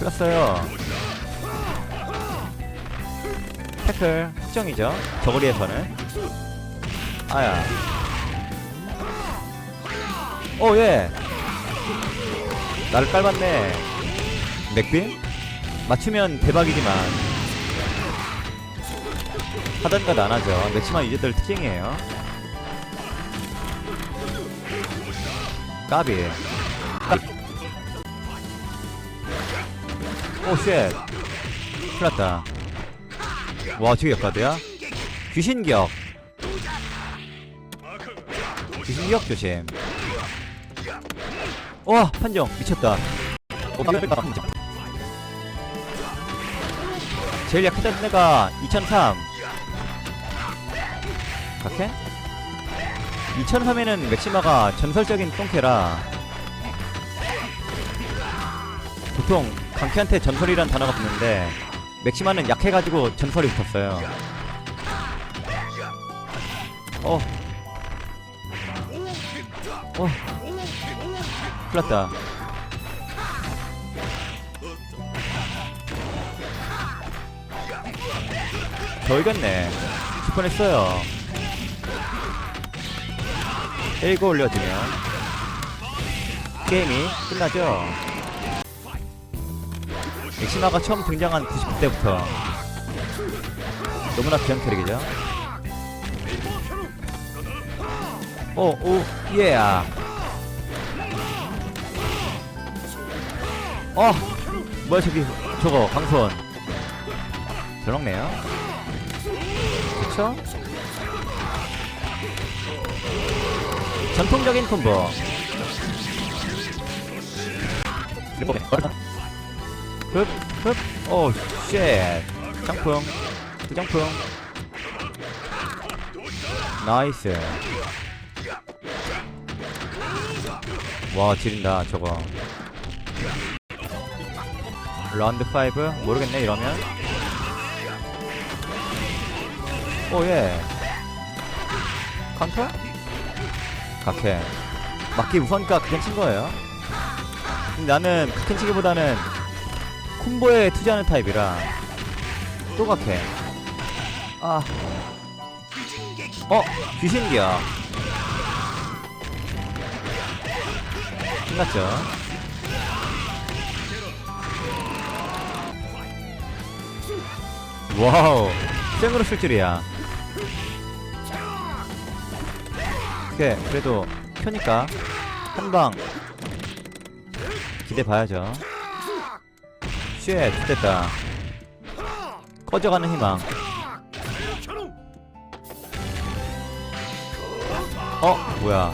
풀렸어요. 태클 확정이죠. 저거리에서는. 아야. 오, 예. 나를 깔봤네. 맥빔? 맞추면 대박이지만. 하던가도 안 하죠. 맥시만 유저들 특징이에요. 까비. 오, 쉣. 큰일 났다. 와, 저게 역가드야? 귀신격. 귀신격 조심. 와, 판정. 미쳤다. 어, 제일 약했던 애가 2003. 각해? 2003에는 맥시마가 전설적인 똥캐라 보통 강캐한테 전설이란 단어가 붙는데 맥시마는 약해가지고 전설이 붙었어요. 어. 어. 큰일났다. 저 이겼네. 슈퍼냈어요. 1고 올려주면 게임이 끝나죠 엑시마가 처음 등장한 90대부터 너무나 귀한 캐릭이죠 오, 오, 예. 어, 뭐야 저기 저거 강선 저렇네요. 그쵸? 전통적인 콤보. 흡, 흡, 오, 쉣. 장풍, 부장풍. 나이스. 와, 지린다, 저거. 라운드 5? 모르겠네, 이러면. 오, 예. 카운터? 각해. 맞기 우선가 그냥 친 거예요. 나는 각해 치기보다는 콤보에 투자하는 타입이라 또 각해. 아. 어, 귀신기야. 끝났죠. 와우, 생으로 쓸 줄이야. 오케이, 그래도 켜니까 한방 기대 봐야죠. 쉣, 됐다. 꺼져가는 희망. 어, 뭐야?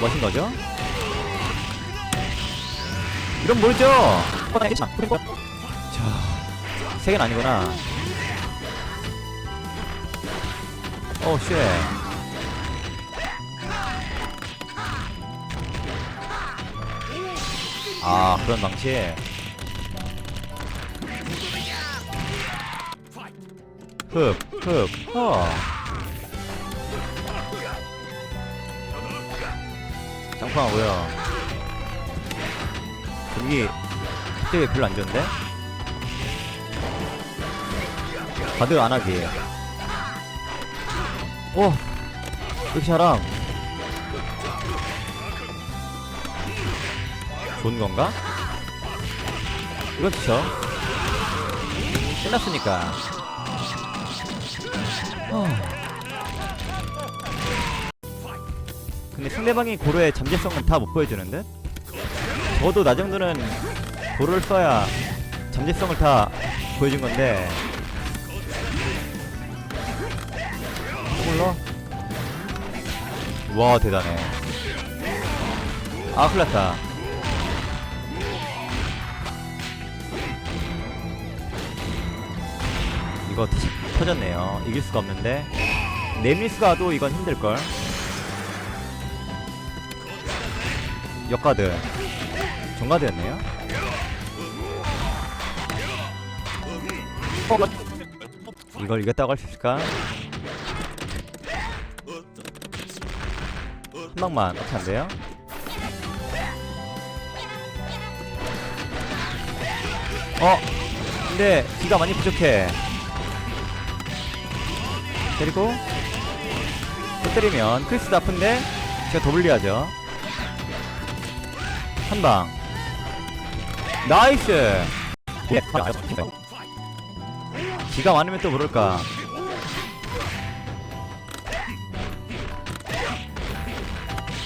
뭐하신 거죠? 이런 모르죠? 자, 세 개는 아니구나. 오, 쉣. 아, 그런 방식. 흡, 흡, 허. 장판하고요. 여기 갑자기 별로 안 좋은데? 가드 안 하기. 오! 이렇게 잘 좋은 건가? 이건 좋죠. 끝났으니까. 어. 근데 상대방이 고로의 잠재성은 다 못 보여주는데? 저도 나 정도는 고로를 써야 잠재성을 다 보여준 건데 몰라 와 대단해 아 큰일났다 이거 터- 터졌네요. 이길 수가 없는데. 네미스 가도 이건 힘들걸. 역가드. 정가드였네요. 어, 이걸 이겼다고 할 수 있을까? 한 방만 어떻게 안 돼요? 어? 근데 기가 많이 부족해 그리고 또 때리면 크리스도 아픈데 제가 더 불리하죠 한방 나이스 기가 많으면 또 모를까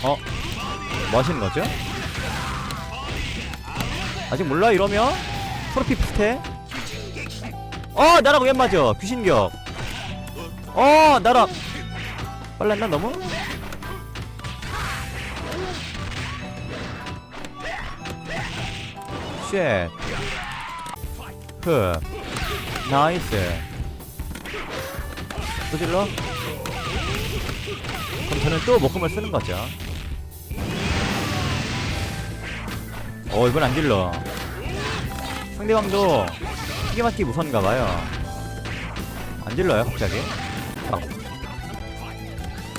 어? 뭐 하시는 거죠? 아직 몰라 이러면? 트로피 비슷해? 어 나랑 왜 맞아 귀신격 어 나랑 빨랐나 너무? 쉣. 흡. 나이스. 또 질러? 그럼 저는 또 목금을 쓰는 거죠. 어 이건 안 질러. 상대방도 피게 맞기 무선가봐요. 안 질러요 갑자기 아.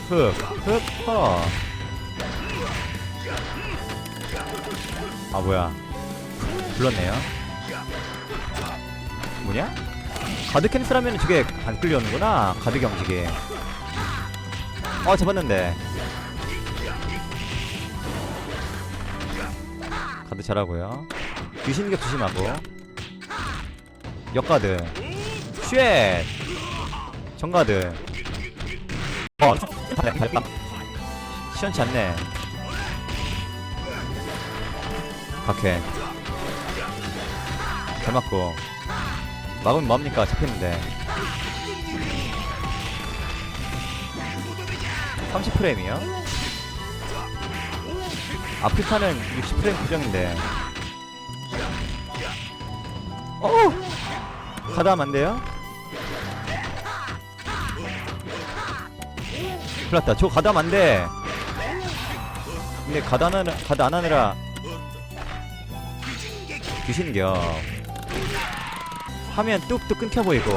흑, 흑, 허. 아 뭐야. 불렀네요. 뭐냐? 가드 캔슬하면 저게 안 끌려오는구나 가드 경직이 어 잡았는데. 가드 잘하고요. 귀신격 조심하고. 역가드. 쉣 정가드. 어 시원치 않네. 각해. 잘 맞고. 막으면 뭐합니까? 잡혔는데. 30프레임이요? 아프리카는 60프레임 고정인데. 어! 가다 하면 안 돼요? 큰일 났다 저 가다하면 안돼. 근데 가다는 가다 안 하느라 귀신겨. 화면 뚝뚝 끊겨 보이고.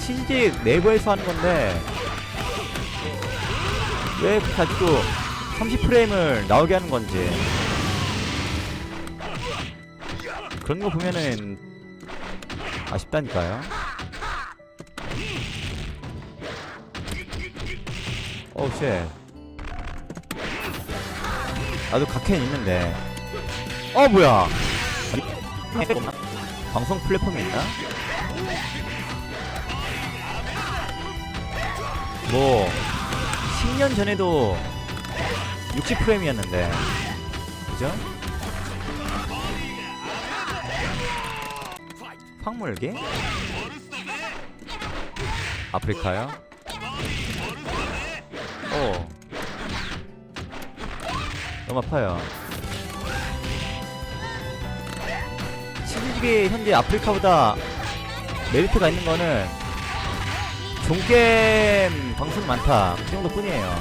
CG 내부에서 하는 건데. 왜 아직도 30프레임을 나오게 하는 건지. 그런 거 보면은 아쉽다니까요 어우 쉣 나도 각캔 있는데 어 뭐야 방송 플랫폼이 있나? 뭐 10년 전에도 60프레임이었는데 그죠? 황물기? 아프리카요? 오 너무 아파요. 치즈직이 현재 아프리카보다 메리트가 있는 거는 종게임 방송 많다. 그 정도 뿐이에요.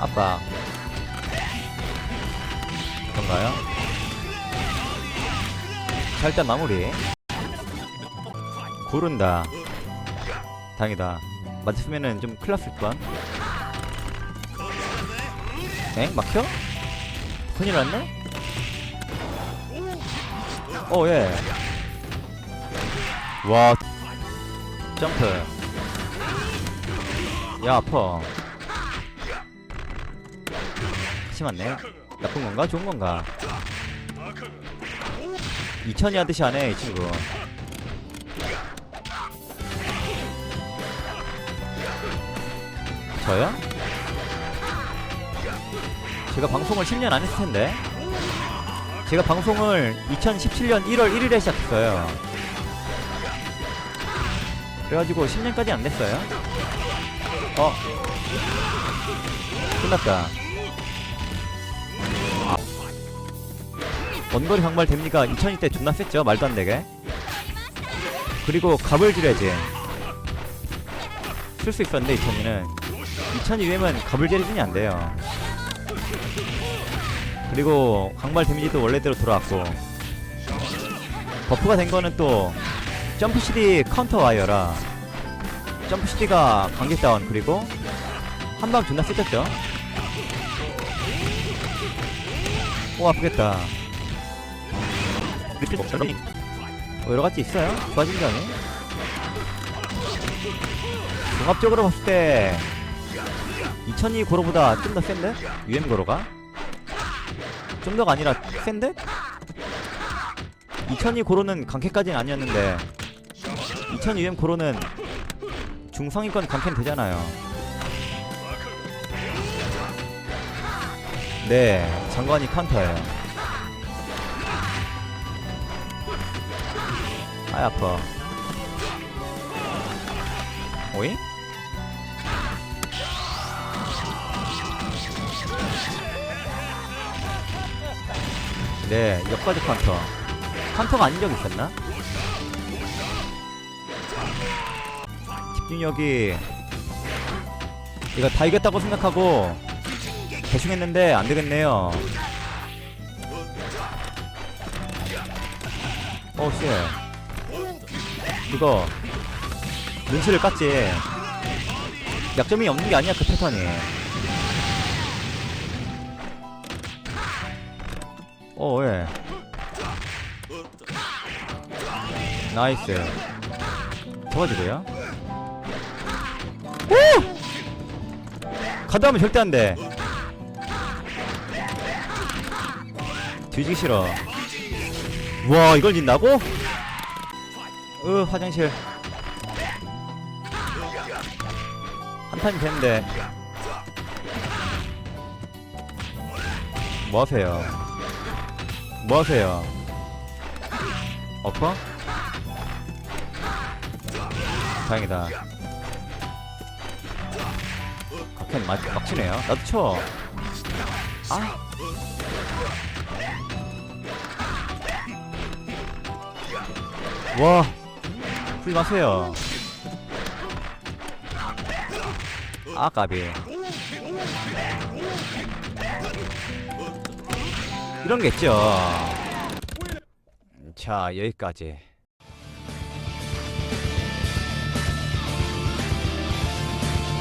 아빠. 그런가요? 자 일단 마무리. 구른다. 다행이다 맞았으면은 좀 큰일 났을 뻔 엥? 막혀? 큰일 났네? 오, 예. 와, 점프. 야, 아파. 심한네. 나쁜 건가? 좋은 건가? 2000이 하듯이 하네, 이 친구. 저요? 제가 방송을 10년 안 했을 텐데. 제가 방송을 2017년 1월 1일에 시작했어요. 그래가지고 10년까지 안 됐어요. 어. 끝났다. 아. 원거리 강발 됩니까? 2002때 존나 셌죠? 말도 안 되게. 그리고 갑을 줄여야지. 쓸 수 있었는데 2002는. 2002면 갑을 재리진이 안 돼요. 그리고 강발 데미지도 원래대로 돌아왔고 버프가 된 거는 또 점프 CD 카운터 와이어라. 점프 CD가 관계 다운 그리고 한방 존나 세졌죠? 오 아프겠다. 뭐 여러 가지 있어요. 좋아진 점이 종합적으로 봤을 때 2002 고로보다 좀 더 센데? UM 고로가? 좀 더가 아니라 센데? 2002 고로는 강캐까지는 아니었는데 2000 UM 고로는 중상위권 강캐는 되잖아요 네 장관이 카운터예요 아이 아파 오잉? 네, 역까지 카운터. 카운터가 아닌 적 있었나? 집중력이 이거 다 이겼다고 생각하고 대충 했는데 안 되겠네요. 어, 씨. 그거 눈치를 깠지. 약점이 없는 게 아니야 그 패턴이. 어 왜? 나이스. 도와주고요. 오! 가드하면 절대 안 돼. 뒤지기 싫어. 와 이걸 진다고? 으 화장실. 한 판이 됐는데. 뭐 하세요? 뭐 하세요? 엎어? 다행이다. 각현 막, 막 치네요. 나도 쳐. 아. 와. 풀 마세요. 아, 까비. 이런 게 있죠. 자, 여기까지.